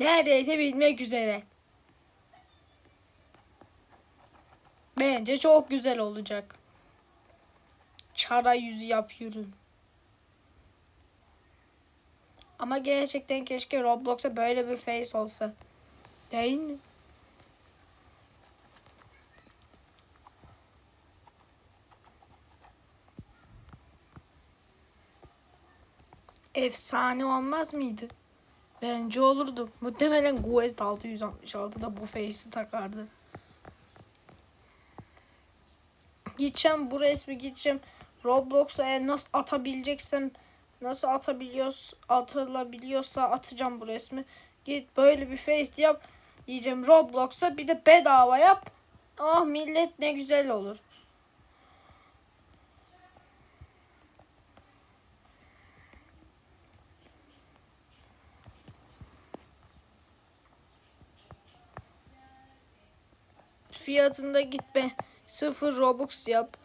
Neredeyse bitmek üzere. Bence çok güzel olacak. Çara yüzü yapıyorum. Ama gerçekten keşke Roblox'a böyle bir face olsa. Değil mi? Efsane olmaz mıydı? Bence olurdu. Muhtemelen Guest 666'da bu face'i takardı. Gideceğim bu resmi gideceğim. Roblox'a eğer nasıl atabileceksem nasıl atabiliyoruz atılabiliyorsa atacağım bu resmi. Git böyle bir face yap diyeceğim Roblox'a bir de bedava yap. Ah millet ne güzel olur. Fiyatında git be. Sıfır Robux yap.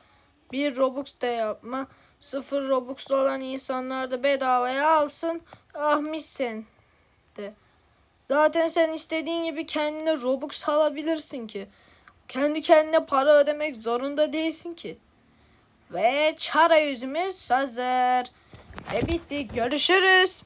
Bir Robux da yapma. Sıfır Robux olan insanlar da bedavaya alsın. Ah sen de. Zaten sen istediğin gibi kendine Robux alabilirsin ki. Kendi kendine para ödemek zorunda değilsin ki. Ve çara yüzümüz hazır. Ve bitti. Görüşürüz.